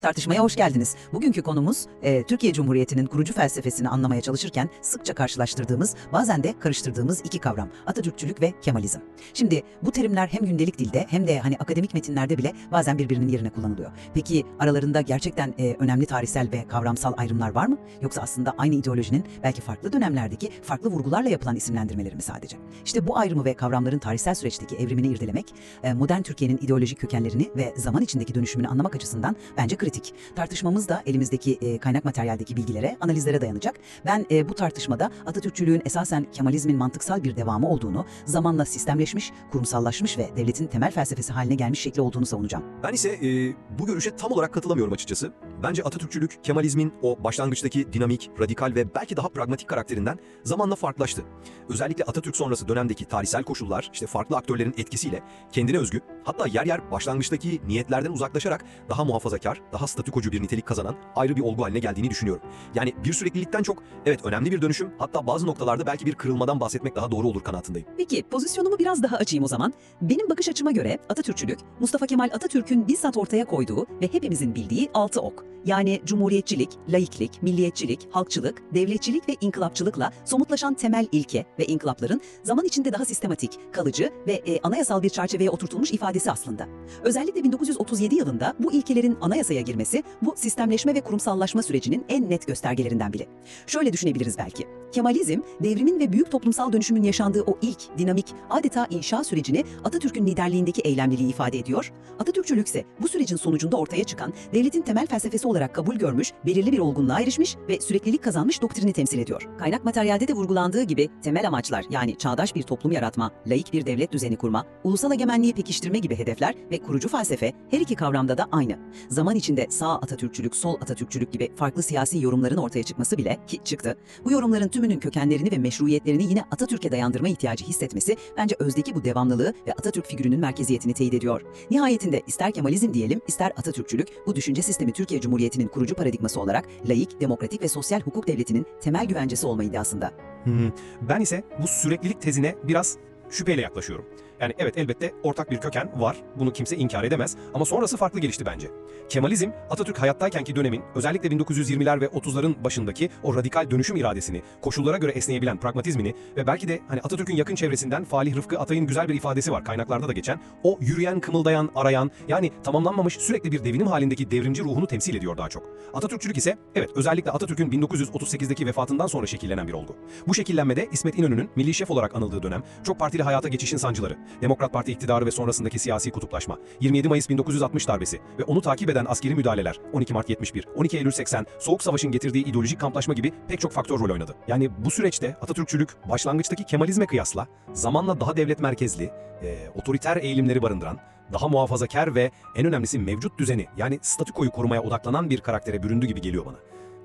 Tartışmaya hoş geldiniz. Bugünkü konumuz e, Türkiye Cumhuriyeti'nin kurucu felsefesini anlamaya çalışırken sıkça karşılaştırdığımız, bazen de karıştırdığımız iki kavram. Atatürkçülük ve Kemalizm. Şimdi bu terimler hem gündelik dilde hem de hani akademik metinlerde bile bazen birbirinin yerine kullanılıyor. Peki aralarında gerçekten e, önemli tarihsel ve kavramsal ayrımlar var mı? Yoksa aslında aynı ideolojinin belki farklı dönemlerdeki farklı vurgularla yapılan isimlendirmeleri mi sadece? İşte bu ayrımı ve kavramların tarihsel süreçteki evrimini irdelemek, e, modern Türkiye'nin ideolojik kökenlerini ve zaman içindeki dönüşümünü anlamak açısından bence kritik. Tartışmamız da elimizdeki e, kaynak materyaldeki bilgilere, analizlere dayanacak. Ben e, bu tartışmada Atatürkçülüğün esasen Kemalizmin mantıksal bir devamı olduğunu, zamanla sistemleşmiş, kurumsallaşmış ve devletin temel felsefesi haline gelmiş şekli olduğunu savunacağım. Ben ise e, bu görüşe tam olarak katılamıyorum açıkçası. Bence Atatürkçülük, Kemalizmin o başlangıçtaki dinamik, radikal ve belki daha pragmatik karakterinden zamanla farklılaştı. Özellikle Atatürk sonrası dönemdeki tarihsel koşullar, işte farklı aktörlerin etkisiyle kendine özgü, hatta yer yer başlangıçtaki niyetlerden uzaklaşarak daha muhafazakar, daha statükocu bir nitelik kazanan ayrı bir olgu haline geldiğini düşünüyorum. Yani bir süreklilikten çok evet önemli bir dönüşüm, hatta bazı noktalarda belki bir kırılmadan bahsetmek daha doğru olur kanaatindeyim. Peki pozisyonumu biraz daha açayım o zaman. Benim bakış açıma göre Atatürkçülük, Mustafa Kemal Atatürk'ün bizzat ortaya koyduğu ve hepimizin bildiği altı ok. Yani cumhuriyetçilik, laiklik, milliyetçilik, halkçılık, devletçilik ve inkılapçılıkla somutlaşan temel ilke ve inkılapların zaman içinde daha sistematik, kalıcı ve e, anayasal bir çerçeveye oturtulmuş ifadesi aslında. Özellikle 1937 yılında bu ilkelerin anayasaya girmesi bu sistemleşme ve kurumsallaşma sürecinin en net göstergelerinden biri. Şöyle düşünebiliriz belki. Kemalizm, devrimin ve büyük toplumsal dönüşümün yaşandığı o ilk, dinamik, adeta inşa sürecini Atatürk'ün liderliğindeki eylemliliği ifade ediyor. Atatürkçülük ise bu sürecin sonucunda ortaya çıkan, devletin temel felsefesi olarak kabul görmüş, belirli bir olgunluğa erişmiş ve süreklilik kazanmış doktrini temsil ediyor. Kaynak materyalde de vurgulandığı gibi temel amaçlar yani çağdaş bir toplum yaratma, laik bir devlet düzeni kurma, ulusal egemenliği pekiştirme gibi hedefler ve kurucu felsefe her iki kavramda da aynı. Zaman içinde sağ Atatürkçülük, sol Atatürkçülük gibi farklı siyasi yorumların ortaya çıkması bile ki çıktı. Bu yorumların tümünün kökenlerini ve meşruiyetlerini yine Atatürk'e dayandırma ihtiyacı hissetmesi bence özdeki bu devamlılığı ve Atatürk figürünün merkeziyetini teyit ediyor. Nihayetinde ister Kemalizm diyelim, ister Atatürkçülük bu düşünce sistemi Türkiye Cumhuriyeti'nin kurucu paradigması olarak laik, demokratik ve sosyal hukuk devletinin temel güvencesi olma iddiasında. Hmm, Ben ise bu süreklilik tezine biraz şüpheyle yaklaşıyorum. Yani evet elbette ortak bir köken var. Bunu kimse inkar edemez. Ama sonrası farklı gelişti bence. Kemalizm, Atatürk hayattaykenki dönemin özellikle 1920'ler ve 30'ların başındaki o radikal dönüşüm iradesini, koşullara göre esneyebilen pragmatizmini ve belki de hani Atatürk'ün yakın çevresinden Falih Rıfkı Atay'ın güzel bir ifadesi var kaynaklarda da geçen. O yürüyen, kımıldayan, arayan yani tamamlanmamış sürekli bir devinim halindeki devrimci ruhunu temsil ediyor daha çok. Atatürkçülük ise evet özellikle Atatürk'ün 1938'deki vefatından sonra şekillenen bir olgu. Bu şekillenmede İsmet İnönü'nün milli şef olarak anıldığı dönem, çok partili hayata geçişin sancıları, Demokrat Parti iktidarı ve sonrasındaki siyasi kutuplaşma, 27 Mayıs 1960 darbesi ve onu takip eden askeri müdahaleler, 12 Mart 71, 12 Eylül 80, Soğuk Savaş'ın getirdiği ideolojik kamplaşma gibi pek çok faktör rol oynadı. Yani bu süreçte Atatürkçülük başlangıçtaki Kemalizme kıyasla zamanla daha devlet merkezli, e, otoriter eğilimleri barındıran, daha muhafazakar ve en önemlisi mevcut düzeni yani statükoyu korumaya odaklanan bir karaktere büründü gibi geliyor bana.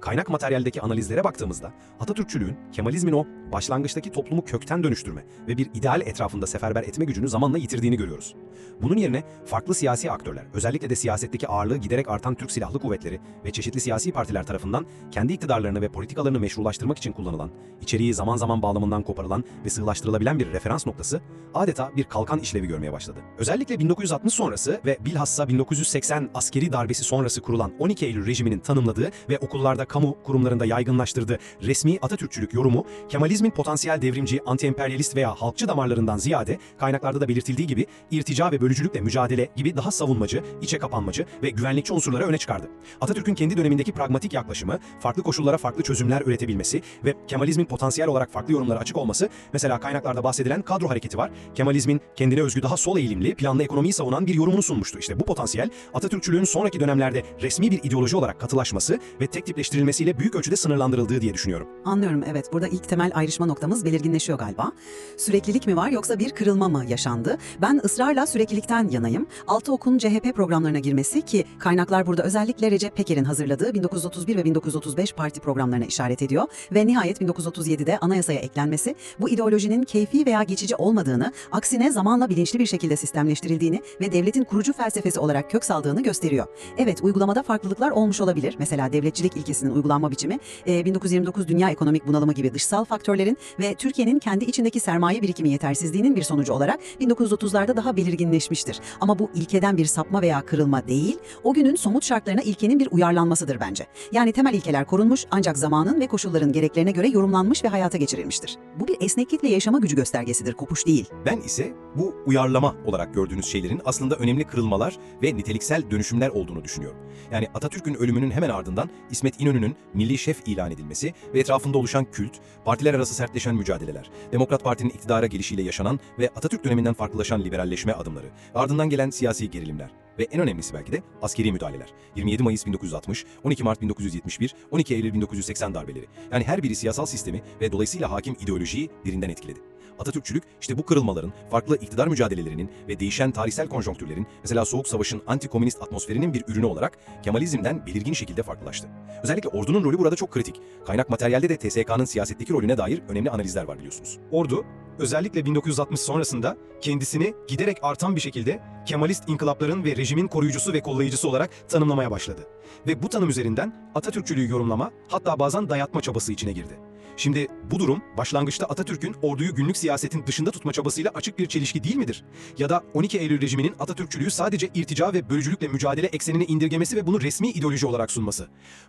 Kaynak materyaldeki analizlere baktığımızda Atatürkçülüğün Kemalizmin o başlangıçtaki toplumu kökten dönüştürme ve bir ideal etrafında seferber etme gücünü zamanla yitirdiğini görüyoruz. Bunun yerine farklı siyasi aktörler, özellikle de siyasetteki ağırlığı giderek artan Türk Silahlı Kuvvetleri ve çeşitli siyasi partiler tarafından kendi iktidarlarını ve politikalarını meşrulaştırmak için kullanılan, içeriği zaman zaman bağlamından koparılan ve sığlaştırılabilen bir referans noktası adeta bir kalkan işlevi görmeye başladı. Özellikle 1960 sonrası ve bilhassa 1980 askeri darbesi sonrası kurulan 12 Eylül rejiminin tanımladığı ve okullarda kamu kurumlarında yaygınlaştırdığı resmi Atatürkçülük yorumu, Kemalizmin potansiyel devrimci, anti-emperyalist veya halkçı damarlarından ziyade kaynaklarda da belirtildiği gibi irtica ve bölücülükle mücadele gibi daha savunmacı, içe kapanmacı ve güvenlikçi unsurları öne çıkardı. Atatürk'ün kendi dönemindeki pragmatik yaklaşımı, farklı koşullara farklı çözümler üretebilmesi ve Kemalizmin potansiyel olarak farklı yorumlara açık olması, mesela kaynaklarda bahsedilen kadro hareketi var. Kemalizmin kendine özgü daha sol eğilimli, planlı ekonomiyi savunan bir yorumunu sunmuştu. İşte bu potansiyel Atatürkçülüğün sonraki dönemlerde resmi bir ideoloji olarak katılaşması ve tek tipleştirilmesiyle büyük ölçüde sınırlandırıldığı diye düşünüyorum. Anlıyorum evet burada ilk temel ayrışma noktamız belirginleşiyor galiba. Süreklilik mi var yoksa bir kırılma mı yaşandı? Ben ısrarla süreklilikten yanayım. Altı okun CHP programlarına girmesi ki kaynaklar burada özellikle Recep Peker'in hazırladığı 1931 ve 1935 parti programlarına işaret ediyor. Ve nihayet 1937'de anayasaya eklenmesi bu ideolojinin keyfi veya geçici olmadığını, aksine zamanla bilinçli bir şekilde sistemleştirildiğini ve devletin kurucu felsefesi olarak kök saldığını gösteriyor. Evet uygulamada farklılıklar olmuş olabilir. Mesela devletçilik ilkesinden ilkesinin uygulanma biçimi, e, 1929 dünya ekonomik bunalımı gibi dışsal faktörlerin ve Türkiye'nin kendi içindeki sermaye birikimi yetersizliğinin bir sonucu olarak 1930'larda daha belirginleşmiştir. Ama bu ilkeden bir sapma veya kırılma değil, o günün somut şartlarına ilkenin bir uyarlanmasıdır bence. Yani temel ilkeler korunmuş ancak zamanın ve koşulların gereklerine göre yorumlanmış ve hayata geçirilmiştir. Bu bir esneklikle yaşama gücü göstergesidir, kopuş değil. Ben ise bu uyarlama olarak gördüğünüz şeylerin aslında önemli kırılmalar ve niteliksel dönüşümler olduğunu düşünüyorum. Yani Atatürk'ün ölümünün hemen ardından İsmet İnönü'nün milli şef ilan edilmesi ve etrafında oluşan kült, partiler arası sertleşen mücadeleler, Demokrat Parti'nin iktidara gelişiyle yaşanan ve Atatürk döneminden farklılaşan liberalleşme adımları, ardından gelen siyasi gerilimler ve en önemlisi belki de askeri müdahaleler. 27 Mayıs 1960, 12 Mart 1971, 12 Eylül 1980 darbeleri. Yani her biri siyasal sistemi ve dolayısıyla hakim ideolojiyi derinden etkiledi. Atatürkçülük işte bu kırılmaların, farklı iktidar mücadelelerinin ve değişen tarihsel konjonktürlerin, mesela Soğuk Savaş'ın anti-komünist atmosferinin bir ürünü olarak Kemalizmden belirgin şekilde farklılaştı. Özellikle ordunun rolü burada çok kritik. Kaynak materyalde de TSK'nın siyasetteki rolüne dair önemli analizler var biliyorsunuz. Ordu özellikle 1960 sonrasında kendisini giderek artan bir şekilde Kemalist inkılapların ve rejimin koruyucusu ve kollayıcısı olarak tanımlamaya başladı. Ve bu tanım üzerinden Atatürkçülüğü yorumlama hatta bazen dayatma çabası içine girdi. Şimdi bu durum başlangıçta Atatürk'ün orduyu günlük siyasetin dışında tutma çabasıyla açık bir çelişki değil midir? Ya da 12 Eylül rejiminin Atatürkçülüğü sadece irtica ve bölücülükle mücadele eksenine indirgemesi ve bunu resmi ideoloji olarak sunması.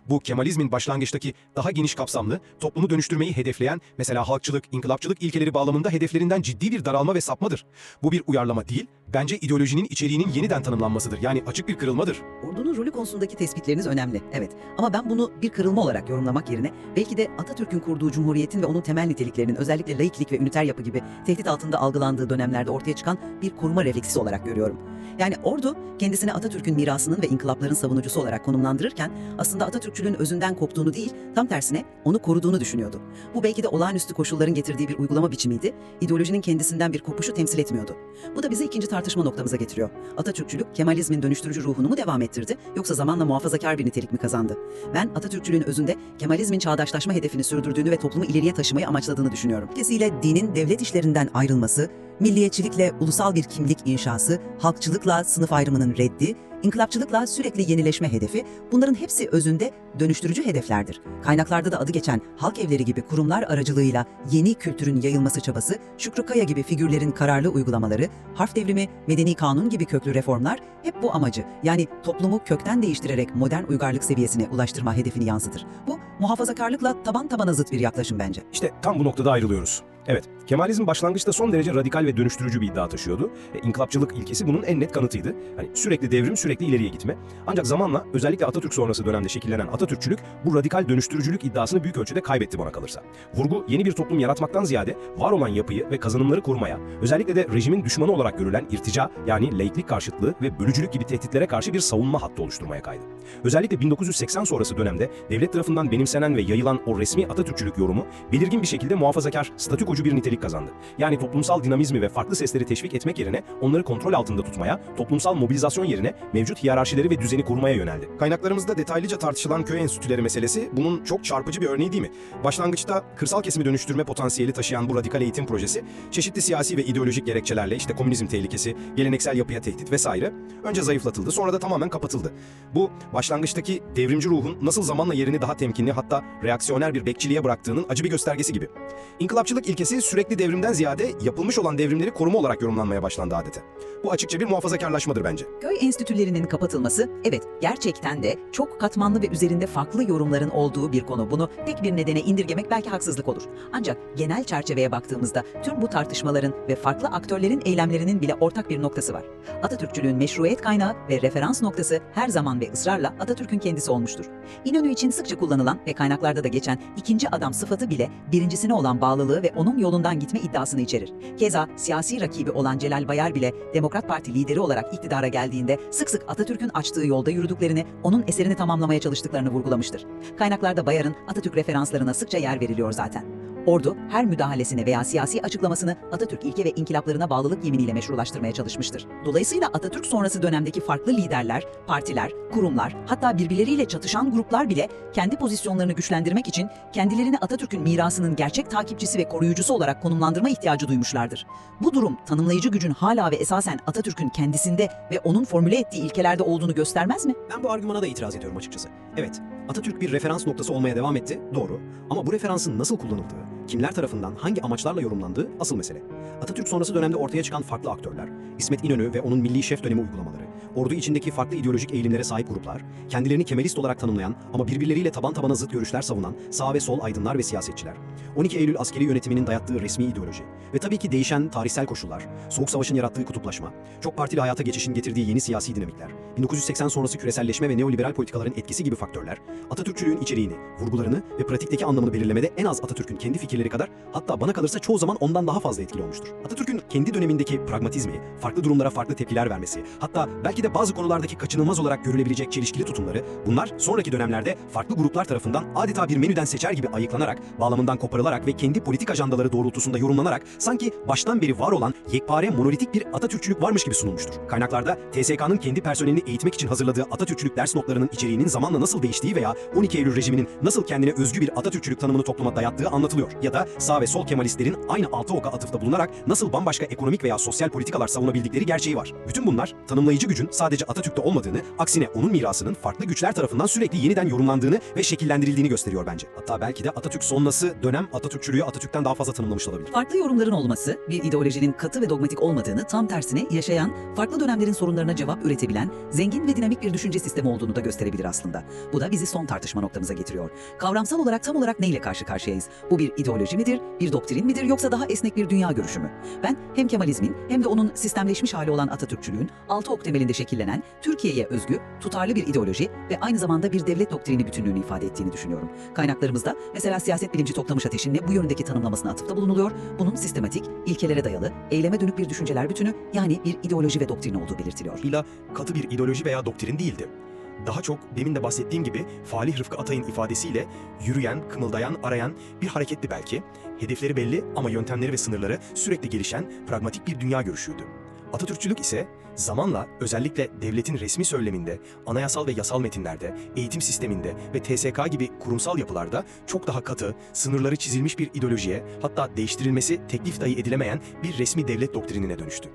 Bu Kemalizmin başlangıçtaki daha geniş kapsamlı, toplumu dönüştürmeyi hedefleyen mesela halkçılık, inkılapçılık ilkeleri bağlamında hedeflerinden ciddi bir daralma ve sapmadır. Bu bir uyarlama değil, bence ideolojinin içeriğinin yeniden tanımlanmasıdır. Yani açık bir kırılmadır. Ordunun rolü konusundaki tespitleriniz önemli, evet. Ama ben bunu bir kırılma olarak yorumlamak yerine belki de Atatürk'ün kurduğu cumhuriyetin ve onun temel niteliklerinin özellikle laiklik ve üniter yapı gibi tehdit altında algılandığı dönemlerde ortaya çıkan bir koruma refleksisi olarak görüyorum. Yani ordu kendisini Atatürk'ün mirasının ve inkılapların savunucusu olarak konumlandırırken aslında Atatürkçülüğün özünden koptuğunu değil, tam tersine onu koruduğunu düşünüyordu. Bu belki de olağanüstü koşulların getirdiği bir uygulama biçimiydi. İdeolojinin kendisinden bir kopuşu temsil etmiyordu. Bu da bizi ikinci tartışma noktamıza getiriyor. Atatürkçülük Kemalizmin dönüştürücü ruhunu mu devam ettirdi yoksa zamanla muhafazakar bir nitelik mi kazandı? Ben Atatürkçülüğün özünde Kemalizmin çağdaşlaşma hedefini sürdürdüğünü ve toplumu ileriye taşımayı amaçladığını düşünüyorum. Dolayısıyla dinin devlet işlerinden ayrılması, milliyetçilikle ulusal bir kimlik inşası, halkçılıkla sınıf ayrımının reddi, inkılapçılıkla sürekli yenileşme hedefi bunların hepsi özünde dönüştürücü hedeflerdir. Kaynaklarda da adı geçen halk evleri gibi kurumlar aracılığıyla yeni kültürün yayılması çabası, Şükrü Kaya gibi figürlerin kararlı uygulamaları, harf devrimi, medeni kanun gibi köklü reformlar hep bu amacı yani toplumu kökten değiştirerek modern uygarlık seviyesine ulaştırma hedefini yansıtır. Bu muhafazakarlıkla taban tabana zıt bir yaklaşım bence. İşte tam bu noktada ayrılıyoruz. Evet, Kemalizm başlangıçta son derece radikal ve dönüştürücü bir iddia taşıyordu. E, inkılapçılık ilkesi bunun en net kanıtıydı. Hani sürekli devrim, sürekli ileriye gitme. Ancak zamanla özellikle Atatürk sonrası dönemde şekillenen Atatürkçülük bu radikal dönüştürücülük iddiasını büyük ölçüde kaybetti bana kalırsa. Vurgu yeni bir toplum yaratmaktan ziyade var olan yapıyı ve kazanımları korumaya, özellikle de rejimin düşmanı olarak görülen irtica yani laiklik karşıtlığı ve bölücülük gibi tehditlere karşı bir savunma hattı oluşturmaya kaydı. Özellikle 1980 sonrası dönemde devlet tarafından benimsenen ve yayılan o resmi Atatürkçülük yorumu belirgin bir şekilde muhafazakar, statükocu bir nitelik kazandı. Yani toplumsal dinamizmi ve farklı sesleri teşvik etmek yerine onları kontrol altında tutmaya, toplumsal mobilizasyon yerine mevcut hiyerarşileri ve düzeni kurmaya yöneldi. Kaynaklarımızda detaylıca tartışılan köy enstitüleri meselesi bunun çok çarpıcı bir örneği değil mi? Başlangıçta kırsal kesimi dönüştürme potansiyeli taşıyan bu radikal eğitim projesi çeşitli siyasi ve ideolojik gerekçelerle işte komünizm tehlikesi, geleneksel yapıya tehdit vesaire önce zayıflatıldı sonra da tamamen kapatıldı. Bu başlangıçtaki devrimci ruhun nasıl zamanla yerini daha temkinli hatta reaksiyoner bir bekçiliğe bıraktığının acı bir göstergesi gibi. İnkılapçılık ilkesi sürekli devrimden ziyade yapılmış olan devrimleri koruma olarak yorumlanmaya başlandı adete. Bu açıkça bir muhafazakarlaşmadır bence. Köy enstitülerinin kapatılması, evet gerçekten de çok katmanlı ve üzerinde farklı yorumların olduğu bir konu. Bunu tek bir nedene indirgemek belki haksızlık olur. Ancak genel çerçeveye baktığımızda tüm bu tartışmaların ve farklı aktörlerin eylemlerinin bile ortak bir noktası var. Atatürkçülüğün meşruiyet kaynağı ve referans noktası her zaman ve ısrarla Atatürk'ün kendisi olmuştur. İnönü için sıkça kullanılan ve kaynaklarda da geçen ikinci adam sıfatı bile birincisine olan bağlılığı ve onun yolundan gitme iddiasını içerir. Keza siyasi rakibi olan Celal Bayar bile Demokrat Parti lideri olarak iktidara geldiğinde sık sık Atatürk'ün açtığı yolda yürüdüklerini, onun eserini tamamlamaya çalıştıklarını vurgulamıştır. Kaynaklarda Bayar'ın Atatürk referanslarına sıkça yer veriliyor zaten. Ordu her müdahalesine veya siyasi açıklamasını Atatürk ilke ve inkılaplarına bağlılık yeminiyle meşrulaştırmaya çalışmıştır. Dolayısıyla Atatürk sonrası dönemdeki farklı liderler, partiler, kurumlar, hatta birbirleriyle çatışan gruplar bile kendi pozisyonlarını güçlendirmek için kendilerini Atatürk'ün mirasının gerçek takipçisi ve koruyucusu olarak konumlandırma ihtiyacı duymuşlardır. Bu durum tanımlayıcı gücün hala ve esasen Atatürk'ün kendisinde ve onun formüle ettiği ilkelerde olduğunu göstermez mi? Ben bu argümana da itiraz ediyorum açıkçası. Evet, Atatürk bir referans noktası olmaya devam etti, doğru. Ama bu referansın nasıl kullanıldığı, kimler tarafından hangi amaçlarla yorumlandığı asıl mesele. Atatürk sonrası dönemde ortaya çıkan farklı aktörler, İsmet İnönü ve onun milli şef dönemi uygulamaları, ordu içindeki farklı ideolojik eğilimlere sahip gruplar, kendilerini Kemalist olarak tanımlayan ama birbirleriyle taban tabana zıt görüşler savunan sağ ve sol aydınlar ve siyasetçiler, 12 Eylül askeri yönetiminin dayattığı resmi ideoloji ve tabii ki değişen tarihsel koşullar, Soğuk Savaş'ın yarattığı kutuplaşma, çok partili hayata geçişin getirdiği yeni siyasi dinamikler, 1980 sonrası küreselleşme ve neoliberal politikaların etkisi gibi faktörler, Atatürkçülüğün içeriğini, vurgularını ve pratikteki anlamını belirlemede en az Atatürk'ün kendi fikirleri kadar hatta bana kalırsa çoğu zaman ondan daha fazla etkili olmuştur. Atatürk'ün kendi dönemindeki pragmatizmi, farklı durumlara farklı tepkiler vermesi, hatta belki de bazı konulardaki kaçınılmaz olarak görülebilecek çelişkili tutumları, bunlar sonraki dönemlerde farklı gruplar tarafından adeta bir menüden seçer gibi ayıklanarak, bağlamından koparılarak ve kendi politik ajandaları doğrultusunda yorumlanarak sanki baştan beri var olan yekpare monolitik bir Atatürkçülük varmış gibi sunulmuştur. Kaynaklarda TSK'nın kendi personelini eğitmek için hazırladığı Atatürkçülük ders notlarının içeriğinin zamanla nasıl değiştiği veya 12 Eylül rejiminin nasıl kendine özgü bir Atatürkçülük tanımını topluma dayattığı anlatılıyor. Ya da sağ ve sol Kemalistlerin aynı altı oka atıfta bulunarak nasıl bambaşka ekonomik veya sosyal politikalar savunabildikleri gerçeği var. Bütün bunlar tanımlayıcı gücün sadece Atatürk'te olmadığını, aksine onun mirasının farklı güçler tarafından sürekli yeniden yorumlandığını ve şekillendirildiğini gösteriyor bence. Hatta belki de Atatürk sonrası dönem Atatürkçülüğü Atatürk'ten daha fazla tanımlamış olabilir. Farklı yorumların olması, bir ideolojinin katı ve dogmatik olmadığını tam tersine yaşayan, farklı dönemlerin sorunlarına cevap üretebilen, zengin ve dinamik bir düşünce sistemi olduğunu da gösterebilir aslında. Bu da bizi son tartışma noktamıza getiriyor. Kavramsal olarak tam olarak neyle karşı karşıyayız? Bu bir ideoloji midir, bir doktrin midir yoksa daha esnek bir dünya görüşü mü? Ben hem Kemalizmin hem de onun sistemleşmiş hali olan Atatürkçülüğün altı ok temelinde şekillenen Türkiye'ye özgü, tutarlı bir ideoloji ve aynı zamanda bir devlet doktrini bütünlüğünü ifade ettiğini düşünüyorum. Kaynaklarımızda mesela siyaset bilimci Toklamış Ateş'in bu yönündeki tanımlamasına atıfta bulunuluyor. Bunun sistematik, ilkelere dayalı, eyleme dönük bir düşünceler bütünü yani bir ideoloji ve doktrin olduğu belirtiliyor. illa katı bir ideoloji veya doktrin değildi. Daha çok demin de bahsettiğim gibi Falih Rıfkı Atay'ın ifadesiyle yürüyen, kımıldayan, arayan bir hareketti belki. Hedefleri belli ama yöntemleri ve sınırları sürekli gelişen pragmatik bir dünya görüşüydü. Atatürkçülük ise zamanla özellikle devletin resmi söyleminde, anayasal ve yasal metinlerde, eğitim sisteminde ve TSK gibi kurumsal yapılarda çok daha katı, sınırları çizilmiş bir ideolojiye, hatta değiştirilmesi teklif dahi edilemeyen bir resmi devlet doktrinine dönüştü.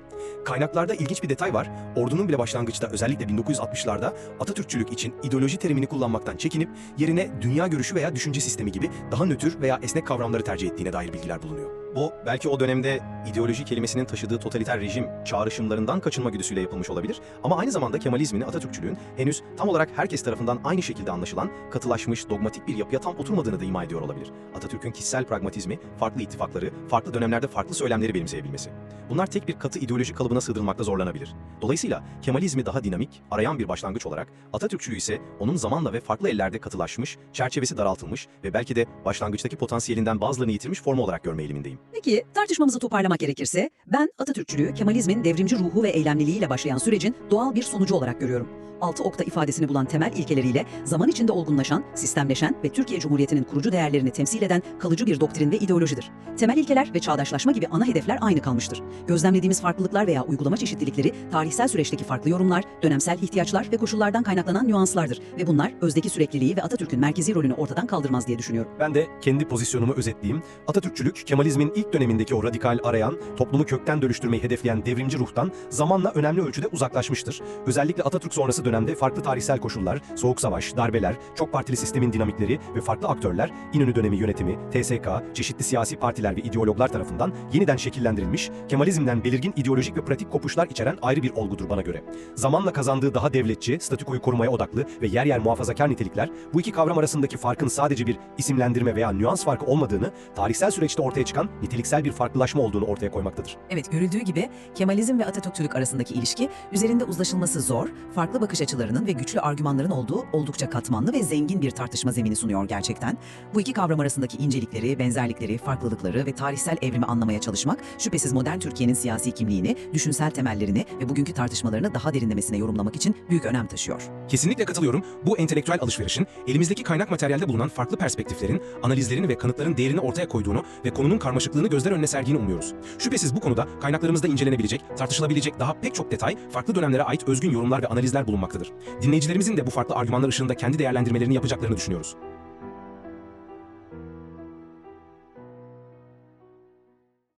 Kaynaklarda ilginç bir detay var. Ordunun bile başlangıçta özellikle 1960'larda Atatürkçülük için ideoloji terimini kullanmaktan çekinip yerine dünya görüşü veya düşünce sistemi gibi daha nötr veya esnek kavramları tercih ettiğine dair bilgiler bulunuyor. Bu belki o dönemde ideoloji kelimesinin taşıdığı totaliter rejim çağrışımlarından kaçınma güdüsüyle yapılmış olabilir ama aynı zamanda Kemalizmin, Atatürkçülüğün henüz tam olarak herkes tarafından aynı şekilde anlaşılan, katılaşmış, dogmatik bir yapıya tam oturmadığını da ima ediyor olabilir. Atatürk'ün kişisel pragmatizmi, farklı ittifakları, farklı dönemlerde farklı söylemleri benimseyebilmesi. Bunlar tek bir katı ideoloji kalıbına sığdırılmakta zorlanabilir. Dolayısıyla Kemalizmi daha dinamik, arayan bir başlangıç olarak, Atatürkçülüğü ise onun zamanla ve farklı ellerde katılaşmış, çerçevesi daraltılmış ve belki de başlangıçtaki potansiyelinden bazılarını yitirmiş formu olarak görme eğilimindeyim. Peki tartışmamızı toparlamak gerekirse ben Atatürkçülüğü Kemalizmin devrimci ruhu ve eylemliliğiyle başlayan sürecin doğal bir sonucu olarak görüyorum. Altı okta ifadesini bulan temel ilkeleriyle zaman içinde olgunlaşan, sistemleşen ve Türkiye Cumhuriyeti'nin kurucu değerlerini temsil eden kalıcı bir doktrin ve ideolojidir. Temel ilkeler ve çağdaşlaşma gibi ana hedefler aynı kalmıştır. Gözlemlediğimiz farklılıklar veya uygulama çeşitlilikleri tarihsel süreçteki farklı yorumlar, dönemsel ihtiyaçlar ve koşullardan kaynaklanan nüanslardır ve bunlar özdeki sürekliliği ve Atatürk'ün merkezi rolünü ortadan kaldırmaz diye düşünüyorum. Ben de kendi pozisyonumu özetleyeyim. Atatürkçülük, Kemalizmin ilk dönemindeki o radikal arayan, toplumu kökten dönüştürmeyi hedefleyen devrimci ruhtan zamanla önemli ölçüde uzaklaşmıştır. Özellikle Atatürk sonrası dönemde farklı tarihsel koşullar, soğuk savaş, darbeler, çok partili sistemin dinamikleri ve farklı aktörler, İnönü dönemi yönetimi, TSK, çeşitli siyasi partiler ve ideologlar tarafından yeniden şekillendirilmiş, Kemalizmden belirgin ideolojik ve pratik kopuşlar içeren ayrı bir olgudur bana göre. Zamanla kazandığı daha devletçi, statükoyu korumaya odaklı ve yer yer muhafazakar nitelikler, bu iki kavram arasındaki farkın sadece bir isimlendirme veya nüans farkı olmadığını, tarihsel süreçte ortaya çıkan niteliksel bir farklılaşma olduğunu ortaya koymaktadır. Evet görüldüğü gibi Kemalizm ve Atatürkçülük arasındaki ilişki üzerinde uzlaşılması zor, farklı bakış açılarının ve güçlü argümanların olduğu oldukça katmanlı ve zengin bir tartışma zemini sunuyor gerçekten. Bu iki kavram arasındaki incelikleri, benzerlikleri, farklılıkları ve tarihsel evrimi anlamaya çalışmak şüphesiz modern Türkiye'nin siyasi kimliğini, düşünsel temellerini ve bugünkü tartışmalarını daha derinlemesine yorumlamak için büyük önem taşıyor. Kesinlikle katılıyorum. Bu entelektüel alışverişin elimizdeki kaynak materyalde bulunan farklı perspektiflerin, analizlerin ve kanıtların değerini ortaya koyduğunu ve konunun karmaşıklığını gözler önüne serdiğini umuyoruz. Şüphesiz bu konuda kaynaklarımızda incelenebilecek, tartışılabilecek daha pek çok detay, farklı dönemlere ait özgün yorumlar ve analizler bulunmaktadır. Dinleyicilerimizin de bu farklı argümanlar ışığında kendi değerlendirmelerini yapacaklarını düşünüyoruz.